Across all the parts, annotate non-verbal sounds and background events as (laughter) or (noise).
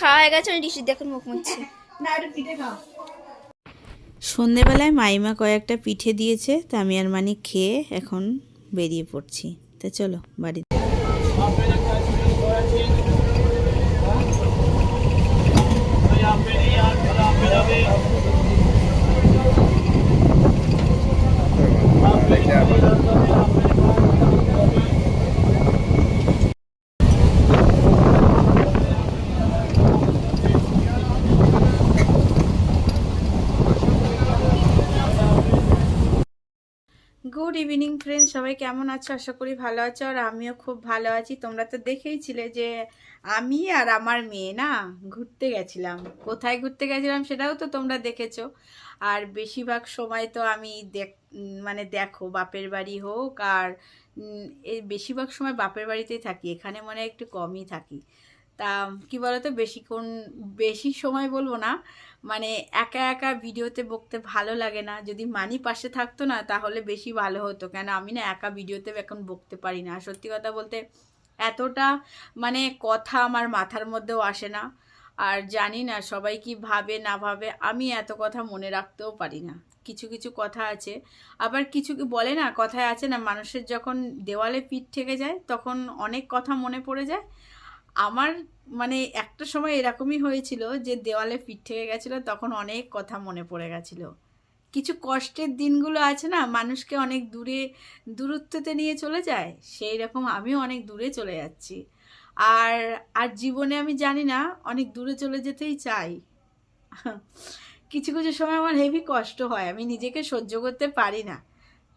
খাওয়া হয়ে গেছে আমি ঋষির দেখুন মুখ মুছছি। সন্ধেবেলায় মাইমা কয়েকটা পিঠে দিয়েছে তা আমি আর মানি খেয়ে এখন বেরিয়ে পড়ছি। তা চলো বাড়ি গুড ইভিনিং ফ্রেন্ড সবাই কেমন আছো? আশা করি ভালো আছো। আর আমিও খুব ভালো আছি। তোমরা তো দেখেইছিলে যে আমি আর আমার মেয়ে না ঘুরতে গেছিলাম। কোথায় ঘুরতে গেছিলাম সেটাও তো তোমরা দেখেছ। আর বেশিরভাগ সময় তো আমি দেখ মানে দেখো, বাপের বাড়ি হোক আর এই বেশিরভাগ সময় বাপের বাড়িতেই থাকি। এখানে মনে হয় একটু কমই থাকি। তা, কি বলতো, বেশিক্ষণ, বেশি সময় বলব না। মানে একা একা ভিডিওতে বকতে ভালো লাগে না। যদি মানি পাশে থাকতো না, তাহলে বেশি ভালো হতো। কেন, আমি না একা ভিডিওতে এখন বকতে পারি না। সত্যি কথা বলতে, এতটা মানে কথা আমার মাথার মধ্যেও আসে না। আর জানি না সবাই কি ভাবে, না ভাবে, আমি এত কথা মনে রাখতেও পারি না। কিছু কিছু কথা আছে। আবার কিছু বলে না, কথায় আছে না, মানুষের যখন দেওয়ালে পিঠ থেকে যায়, তখন অনেক কথা মনে পড়ে যায়। আমার মানে একটা সময় এরকমই হয়েছিল যে দেওয়ালে পিঠ থেকে গেছিল, তখন অনেক কথা মনে পড়ে গেছিল। কিছু কষ্টের দিনগুলো আছে না, মানুষকে অনেক দূরে, দূরত্বতে নিয়ে চলে যায় সেই রকম আমিও অনেক দূরে চলে যাচ্ছি। আর আর জীবনে আমি জানি না, অনেক দূরে চলে যেতেই চাই। কিছু কিছু সময় আমার হেভি কষ্ট হয়, আমি নিজেকে সহ্য করতে পারি না।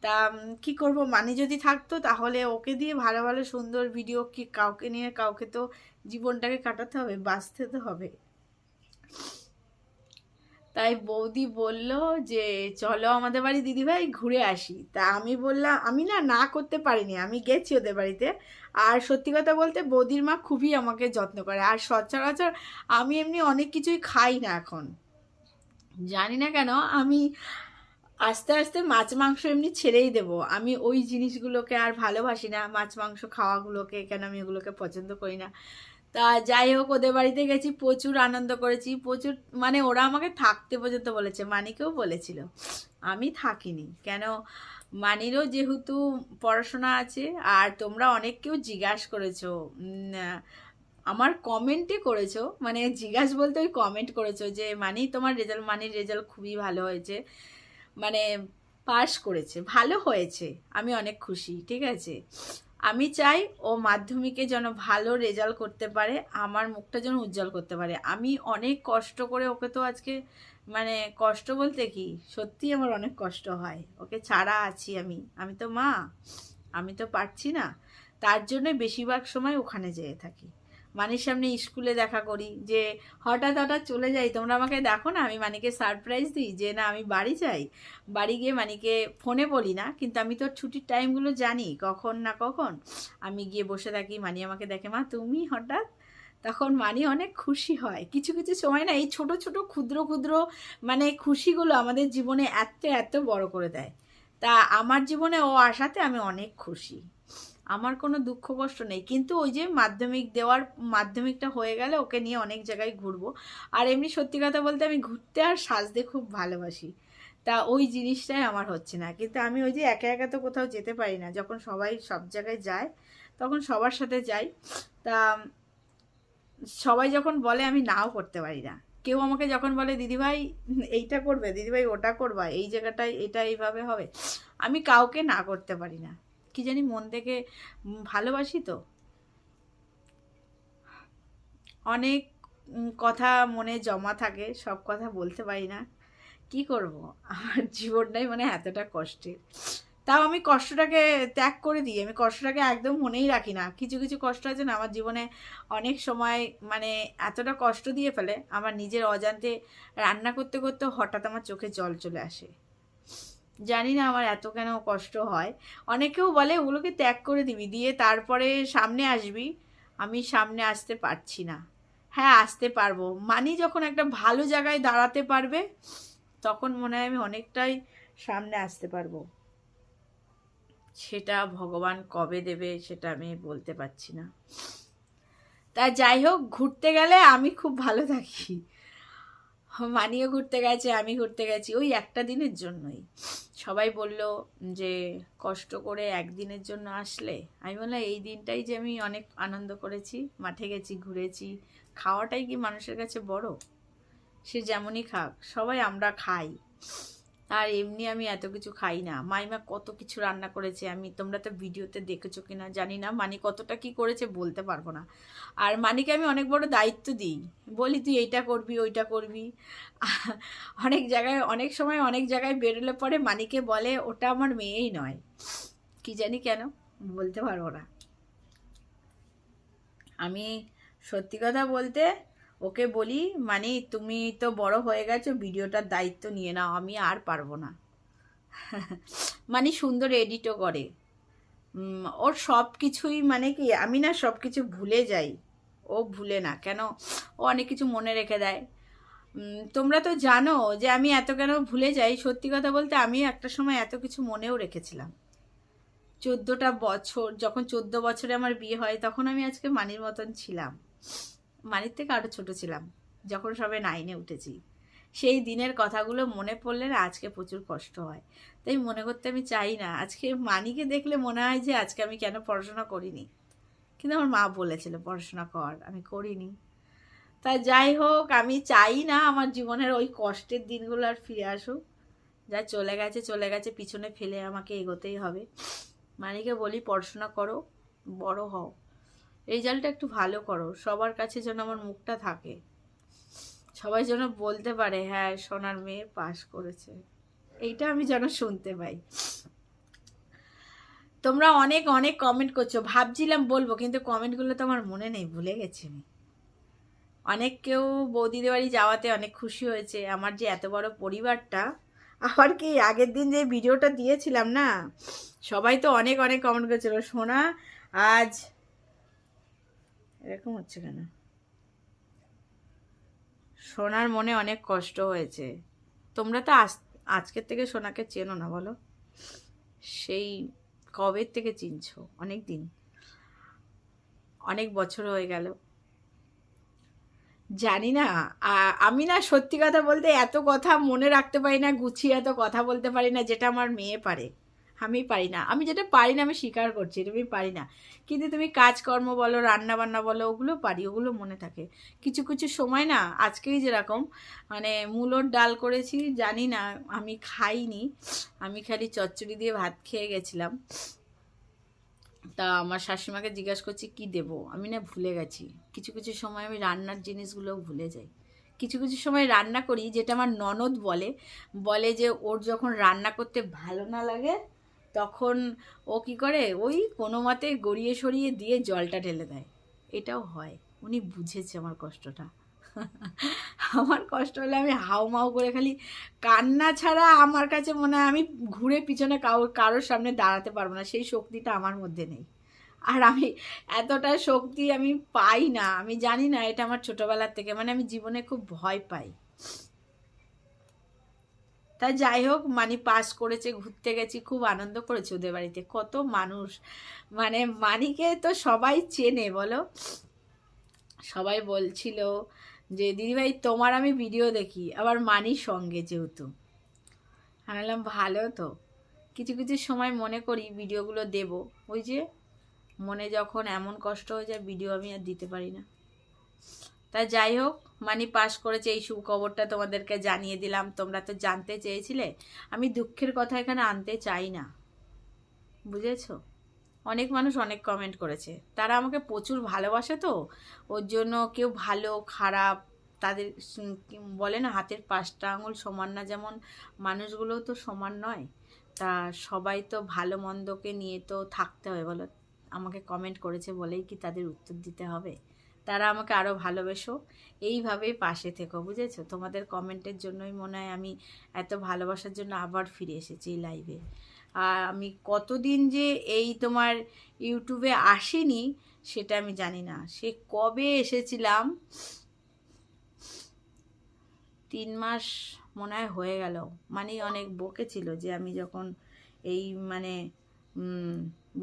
তা কি করব? মানি যদি থাকতো তাহলে ওকে দিয়ে ভালো ভালো, সুন্দর ভিডিও কি কাউকে নিয়ে কাউকে তো জীবনটাকে কাটাতে হবে, বাঁচতে তো হবে। তাই বৌদি বলল যে, চলো আমাদের বাড়ি দিদিভাই ঘুরে আসি। তা আমি বললাম, আমি না না করতে পারিনি, আমি গেছি ওদের বাড়িতে। আর সত্যি কথা বলতে বৌদির মা খুবই আমাকে যত্ন করে। আর সচরাচর আমি এমনি অনেক কিছুই খাই না এখন। জানি না কেন, আমি আস্তে আস্তে মাছ, মাংস এমনি ছেড়েই দেব। আমি ওই জিনিসগুলোকে আর ভালোবাসি না, মাছ, মাংস খাওয়াগুলোকে, কেন আমি ওগুলোকে পছন্দ করি না। তা যাই হোক, ওদের বাড়িতে গেছি, প্রচুর আনন্দ করেছি, প্রচুর মানে ওরা আমাকে থাকতে পর্যন্ত বলেছে, মানিকেও বলেছিল। আমি থাকিনি, কেন? মানিরও যেহেতু পড়াশোনা আছে, আর তোমরা অনেক কেউ জিজ্ঞাসা করেছ আমার কমেন্টে করেছ মানে জিজ্ঞাসা বলতে ওই কমেন্ট করেছ যে, মানি, তোমার রেজাল্ট, মানির রেজাল্ট খুবই ভালো হয়েছে। মানে পাশ করেছে। ভালো হয়েছে। আমি অনেক খুশি, ঠিক আছে? আমি চাই ও মাধ্যমিকে যেন ভালো রেজাল্ট করতে পারে, আমার মুখটা যেন উজ্জ্বল করতে পারে। আমি অনেক কষ্ট করে ওকে তো আজকে মানে কষ্ট বলতে কি? সত্যি আমার অনেক কষ্ট হয়। ওকে ছাড়া আছি আমি। আমি তো মা। আমি তো পারছি না। তার জন্য বেশিরভাগ সময় ওখানে যেয়ে থাকি। মানির সামনে স্কুলে দেখা করি, যে হঠাৎ হঠাৎ চলে যাই, তোমরা আমাকে দেখো না, আমি মানিকে সারপ্রাইজ দিই, যে না, আমি বাড়ি যাই। বাড়ি গিয়ে মানিকে ফোনে বলি না, কিন্তু আমি তো ছুটির টাইমগুলো জানি, কখন না কখন। আমি গিয়ে বসে থাকি, মানি আমাকে দেখে, মা, তুমি হঠাৎ? তখন মানি অনেক খুশি হয়। কিছু কিছু সময় না, এই ছোট ছোট, ক্ষুদ্র ক্ষুদ্র মানে খুশিগুলো আমাদের জীবনে এত এত বড় করে দেয়। তা আমার জীবনে ও আসাতে আমি অনেক খুশি। আমার কোনো দুঃখ কষ্ট নেই। কিন্তু ওই যে মাধ্যমিক দেওয়ার, মাধ্যমিকটা হয়ে গেলে ওকে নিয়ে অনেক জায়গায় ঘুরবো। আর এমনি সত্যি কথা বলতে আমি ঘুরতে আর সাজতে খুব ভালোবাসি। তা ওই জিনিসটাই আমার হচ্ছে না। কিন্তু আমি ওই যে একা একা তো কোথাও যেতে পারি না। যখন সবাই সব জায়গায় যায়, তখন সবার সাথে যাই। তা সবাই যখন বলে আমি নাও করতে পারি না। কেউ আমাকে যখন বলে দিদিভাই এইটা করবে দিদিভাই ওটা করবা, এই জায়গাটায় এটা এইভাবে হবে, আমি কাউকে না করতে পারি না। কি জানি মন থেকে ভালোবাসি তো? অনেক কথা মনে জমা থাকে, সব কথা বলতে পারি না। কি করব? আমার জীবনটাই মানে এতটা কষ্টের। তাও আমি কষ্টটাকে ত্যাগ করে দিই। আমি কষ্টটাকে একদম মনেই রাখি না। কিছু কিছু কষ্ট আছে না, আমার জীবনে অনেক সময় মানে এতটা কষ্ট দিয়ে ফেলে, আমার নিজের অজান্তে রান্না করতে করতে হঠাৎ আমার চোখে জল চলে আসে। জানি না আমার এত কেন কষ্ট হয়। অনেকেও বলে, ওগুলোকে ত্যাগ করে দিবি, দিয়ে তারপরে সামনে আসবি। আমি সামনে আসতে পারছি না। হ্যাঁ আসতে পারব। মানি যখন একটা ভালো জায়গায় দাঁড়াতে পারবে, তখন মনে হয় আমি অনেকটাই সামনে আসতে পারব। সেটা ভগবান কবে দেবে, সেটা আমি বলতে পারছি না। তা যাই হোক, ঘুরতে গেলে আমি খুব ভালো থাকি। মানিও ঘুরতে গেছে, আমি ঘুরতে গেছি। ওই একটা দিনের জন্যই। সবাই বলল যে, কষ্ট করে একদিনের জন্য আসলে? আমি বললাম, এই দিনটাই যে আমি অনেক আনন্দ করেছি, মাঠে গেছি, ঘুরেছি, খাওয়াটাই কি মানুষের কাছে বড়? সে যেমনই খাক, সবাই আমরা খাই। আর এমনি আমি এত কিছু খাই না। মাইমা কত কিছু রান্না করেছে, আমি তোমরা তো ভিডিওতে দেখেছ কিনা জানি না। মানি কতটা কি করেছে বলতে পারব না। আর মানিকে আমি অনেক বড় দায়িত্ব দিই। বলি, তুই এইটা করবি, ওইটা করবি। (laughs) অনেক জায়গায়, অনেক সময় অনেক জায়গায় বেরোলে পরে মানিকে বলে, ওটা আমার মেয়েই নয়। কি জানি কেন, বলতে পারব না। আমি সত্যি কথা বলতে ওকে বলি মানে তুমি তো বড় হয়ে গেছো, ভিডিওটার দায়িত্ব নিয়ে নাও, আমি আর পারব না। (laughs) মানে সুন্দর এডিটও করে। ওর সব কিছুই মানে কি, আমি না সব কিছু ভুলে যাই। ও ভুলে না, কেন? ও অনেক কিছু মনে রেখে দেয়। তোমরা তো জানো যে আমি এত কেন ভুলে যাই, সত্যি কথা বলতে আমি একটা সময় এত কিছু মনেও রেখেছিলাম। চোদ্দোটা বছর, যখন চোদ্দ বছরে আমার বিয়ে হয়, তখন আমি আজকে মানির মতন ছিলাম। মানির থেকে আরও ছোট ছিলাম, যখন সবে নাইনে উঠেছি। সেই দিনের কথাগুলো মনে পড়লে না আজকে প্রচুর কষ্ট হয়। তাই মনে করতে আমি চাই না, আজকে মানিকে দেখলে মনে হয় যে আজকে আমি কেন পড়াশোনা করিনি। কিন্তু আমার মা বলেছিল, পড়াশোনা কর, আমি করিনি। তা যাই হোক, আমি চাই না আমার জীবনের ওই কষ্টের দিনগুলো আর ফিরে আসুক। যা চলে গেছে চলে গেছে, পিছনে ফেলে আমাকে এগোতেই হবে। মানিকে বলি, পড়াশোনা করো, বড় হও। রেজাল্টটা একটু ভালো করো, সবার কাছে যেন আমার মুখটা থাকে। সবাই যেন বলতে পারে হ্যাঁ সোনার মেয়ে পাস করেছে। এইটা আমি যেন শুনতে পাই। তোমরা অনেক অনেক কমেন্ট করছ। ভাবছিলাম বলব, কিন্তু কমেন্টগুলো তো আমার মনে নেই, ভুলে গেছি আমি। অনেক কেউ বৌদিদের বাড়ি যাওয়াতে অনেক খুশি হয়েছে। আমার যে এত বড় পরিবারটা, আবার কি আগের দিন যে ভিডিওটা দিয়েছিলাম না? সবাই তো অনেক অনেক কমেন্ট করেছিল, সোনা, আজ এরকম হচ্ছে কেন? সোনার মনে অনেক কষ্ট হয়েছে। তোমরা তো আজ, আজকের থেকে সোনাকে চেনো না, বলো? সেই কবের থেকে চিনছো? অনেক দিন। অনেক বছর হয়ে গেল। জানি না। আমি না সত্যি কথা বলতে এত কথা মনে রাখতে পারি না, গুছিয়ে এত কথা বলতে পারি না, যেটা আমার মেয়ে পারে। আমি পারি না। আমি যেটা পারি না, আমি স্বীকার করছি, এটা আমি পারি না। কিন্তু তুমি কাজকর্ম বলো রান্না বান্না বলো, ওগুলো পারি, ওগুলো মনে থাকে। কিছু কিছু সময় না, আজকেই যেরকম মানে মূলোর ডাল করেছি, জানি না, আমি খাইনি, আমি খালি চচ্চড়ি দিয়ে ভাত খেয়ে গেছিলাম। তা আমার শাশুড়িমাকে জিজ্ঞাসা করছি, কি দেব? আমি না ভুলে গেছি। কিছু কিছু সময় আমি রান্নার জিনিসগুলোও ভুলে যাই। কিছু কিছু সময় রান্না করি, যেটা আমার ননদ বলে বলে যে ওর যখন রান্না করতে ভালো না লাগে তখন ও কি করে? ওই কোনো মতে গড়িয়ে সরিয়ে দিয়ে জলটা ঢেলে দেয়। এটাও হয়। উনি বুঝেছে আমার কষ্টটা। (laughs) আমার কষ্ট হলে আমি হাউ মাউ করে খালি কান্না ছাড়া আমার কাছে মনে হয় আমি ঘুরে পিছনে কারোর কারোর সামনে দাঁড়াতে পারব না। সেই শক্তিটা আমার মধ্যে নেই। আর আমি এতটা শক্তি আমি পাই না। আমি জানি না এটা আমার ছোটোবেলার থেকে। মানে আমি জীবনে খুব ভয় পাই। তা যাই হোক, মানি পাস করেছে, ঘুরতে গেছি, খুব আনন্দ করেছে ওদের বাড়িতে। কত মানুষ। মানে মানিকে তো সবাই চেনে, বলো? সবাই বলছিল যে, দিদিভাই, তোমার আমি ভিডিও দেখি, আবার মানির সঙ্গে যেহেতু। আমি বললাম, ভালো তো। কিছু কিছু সময় মনে করি ভিডিওগুলো দেব। ওই যে, মনে যখন এমন কষ্ট হয়ে যায়, ভিডিও আমি আর দিতে পারি না। তা যাই হোক, মানি পাশ করেছে এই সুখবরটা তোমাদেরকে জানিয়ে দিলাম, তোমরা তো জানতে চেয়েছিলে। আমি দুঃখের কথা এখানে আনতে চাই না। বুঝেছ? অনেক মানুষ অনেক কমেন্ট করেছে। তারা আমাকে প্রচুর ভালোবাসে তো, ওর জন্য কেউ ভালো, খারাপ, তাদের বলে না, হাতের পাঁচটা আঙুল সমান না যেমন মানুষগুলোও তো সমান নয়। তা সবাই তো ভালো মন্দকে নিয়ে তো থাকতে হয় বলো। আমাকে কমেন্ট করেছে বলেই কি তাদের উত্তর দিতে হবে? তারা আমাকে আরও ভালোবেসো। এইভাবেই পাশে থেকো, বুঝেছ? তোমাদের কমেন্টের জন্যই মনে হয় আমি এত ভালোবাসার জন্য আবার ফিরে এসেছি এই লাইভে আর আমি কতদিন যে এই তোমার ইউটিউবে আসিনি, সেটা আমি জানি না। সে কবে এসেছিলাম? তিন মাস মনে হয় হয়ে গেল। মানে অনেক বকেছিল যে আমি যখন এই মানে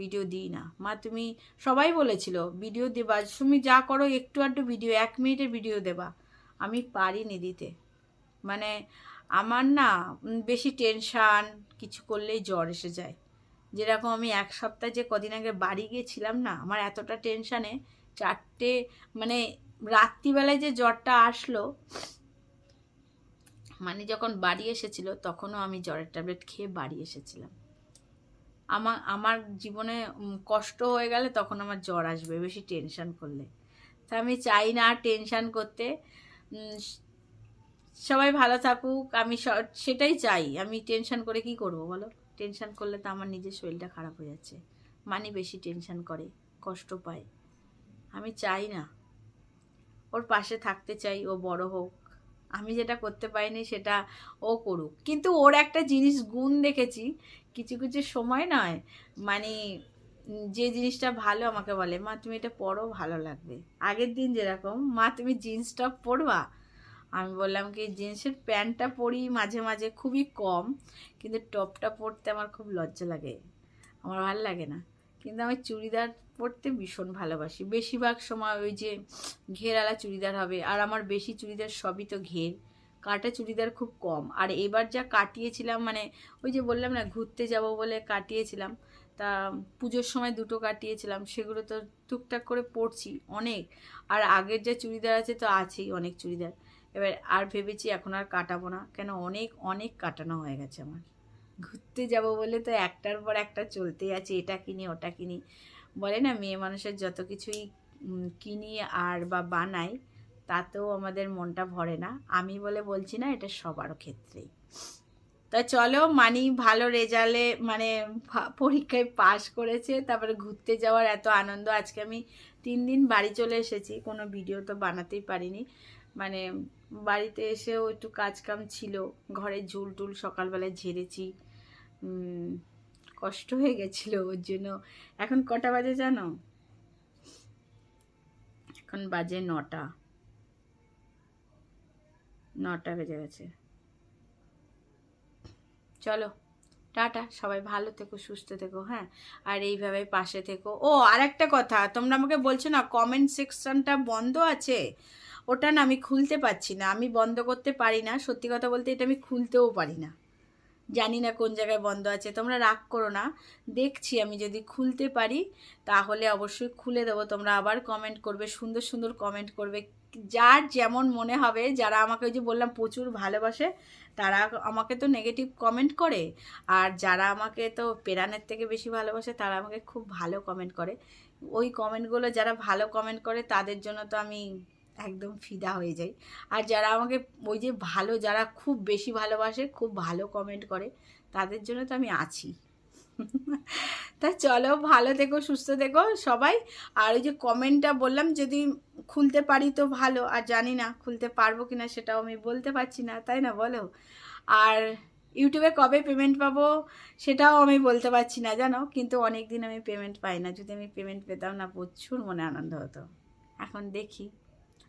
ভিডিও দিই না। মা, তুমি সবাই বলেছিল ভিডিও দেবা, তুমি যা করো, একটু আধটু ভিডিও এক মিনিটের ভিডিও দেবা। আমি পারিনি দিতে। মানে আমার না বেশি টেনশান কিছু করলেই জ্বর এসে যায়। যেরকম আমি এক সপ্তাহ যে কদিন আগে বাড়ি গিয়েছিলাম না, আমার এতটা টেনশানে চারটে মানে রাত্রিবেলায় যে জ্বরটা আসলো মানে যখন বাড়ি এসেছিল, তখনও আমি জ্বরের ট্যাবলেট খেয়ে বাড়ি এসেছিলাম। আমার আমার জীবনে কষ্ট হয়ে গেলে তখন আমার জ্বর আসবে, বেশি টেনশান করলে। তা আমি চাই না আর টেনশান করতে। সবাই ভালো থাকুক, আমি সেটাই চাই। আমি টেনশান করে কি করব বলো? টেনশান করলে তো আমার নিজের শরীরটা খারাপ হয়ে যাচ্ছে। মানি বেশি টেনশান করে, কষ্ট পায়। আমি চাই না। ওর পাশে থাকতে চাই, ও বড় হোক। আমি যেটা করতে পারিনি সেটা ও করুক। কিন্তু ওর একটা জিনিস, গুণ দেখেছি কিছু কিছু সময় নয়। মানে যে জিনিসটা ভালো আমাকে বলে, মা, তুমি এটা পরো ভালো লাগবে। আগের দিন যেরকম, মা, তুমি জিন্স টপ পরবা? আমি বললাম কি, জিন্সের প্যান্টটা পরি মাঝে মাঝে, খুবই কম, কিন্তু টপটা পরতে আমার খুব লজ্জা লাগে। আমার ভালো লাগে না। কিন্তু আমি চুড়িদার পরতে ভীষণ ভালোবাসি। বেশিরভাগ সময় ওই যে ঘেরালা চুড়িদার হবে, আর আমার বেশি চুড়িদার সবই তো ঘের। কাটা চুড়িদার খুব কম। আর এবার যা কাটিয়েছিলাম মানে ওই যে বললাম না, ঘুরতে যাব বলে কাটিয়েছিলাম, তা পুজোর সময় দুটো কাটিয়েছিলাম, সেগুলো তো টুকটাক করে পরছি অনেক। আর আগের যা চুড়িদার আছে তো আছেই অনেক চুড়িদার। এবার আর ভেবেছি এখন আর কাটাবো না, কেন অনেক অনেক কাটানো হয়ে গেছে আমার। ঘুরতে যাব বলে তো একটার পর একটা চলতেই আছে, এটা কিনি, ওটা কিনি। বলে না, মেয়ে মানুষের যত কিছুই কিনি আর বা বানাই তাতেও আমাদের মনটা ভরে না। আমি বলে বলছি না, এটা সবার ক্ষেত্রেই। তা চলো মানি ভালো রেজাল্টে মানে পরীক্ষায় পাশ করেছে, তারপরে ঘুরতে যাওয়ার এত আনন্দ। আজকে আমি তিন দিন বাড়ি চলে এসেছি, কোনো ভিডিও তো বানাতেই পারিনি। মানে বাড়িতে এসেও একটু কাজকাম ছিল, ঘরে ঝুল টুল সকালবেলায় ঝেড়েছি। কষ্ট হয়ে গেছিল ওর জন্য। এখন কটা বাজে জানো? এখন বাজে নটা। নটা বেজে গেছে। চলো, টাটা, সবাই ভালো থেকো, সুস্থ থেকো হ্যাঁ? আর এইভাবে পাশে থেকো। ও আর একটা কথা, তোমরা আমাকে বলছো না কমেন্ট সেকশনটা বন্ধ আছে? ওটা না আমি খুলতে পারছি না, আমি বন্ধ করতে পারি না, সত্যি কথা বলতে এটা আমি খুলতেও পারি না। জানি না কোন জায়গায় বন্ধ আছে, তোমরা রাগ করো না। দেখছি আমি যদি খুলতে পারি, তাহলে অবশ্যই খুলে দেবো। তোমরা আবার কমেন্ট করবে, সুন্দর সুন্দর কমেন্ট করবে। যার যেমন মনে হবে, যারা আমাকে ওই যে বললাম প্রচুর ভালোবাসে, তারা আমাকে তো নেগেটিভ কমেন্ট করে। আর যারা আমাকে তো পেরানের থেকে বেশি ভালোবাসে, তারা আমাকে খুব ভালো কমেন্ট করে। ওই কমেন্টগুলো যারা ভালো কমেন্ট করে, তাদের জন্য তো আমি একদম ফিদা হয়ে যাই আর যারা আমাকে ওই যে ভালো, যারা খুব বেশি ভালোবাসে, খুব ভালো কমেন্ট করে, তাদের জন্য তো আমি আছি। তা চলো, ভালো থেকো, সুস্থ থেকো সবাই। আর ওই যে কমেন্টটা বললাম, যদি খুলতে পারি তো ভালো, আর জানি না খুলতে পারব কি না সেটাও আমি বলতে পারছি না, তাই না বলো? আর ইউটিউবে কবে পেমেন্ট পাবো সেটাও আমি বলতে পারছি না, জানো? কিন্তু অনেক দিন আমি পেমেন্ট পাই না। যদি আমি পেমেন্ট পেতাম না, প্রচুর মনে আনন্দ হতো। এখন দেখি।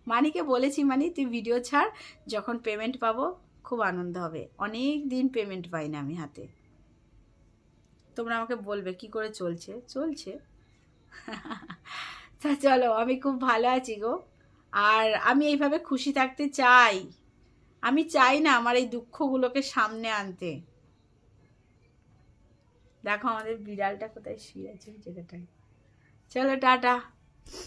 মানিকে বলেছি, মানি, তুই ভিডিও ছাড়, যখন পেমেন্ট পাবো, খুব আনন্দ হবে। অনেক দিন পেমেন্ট পাই না আমি হাতে। তোমরা আমাকে বলবে, কি করে চলছে? চলছে। তা চলো, আমি খুব ভালো আছি গো। আর আমি এইভাবে খুশি থাকতে চাই। আমি চাই না আমার এই দুঃখগুলোকে সামনে আনতে। দেখো আমাদের বিড়ালটা কোথায় শুয়ে আছে জায়গাটায়। চলো, টাটা।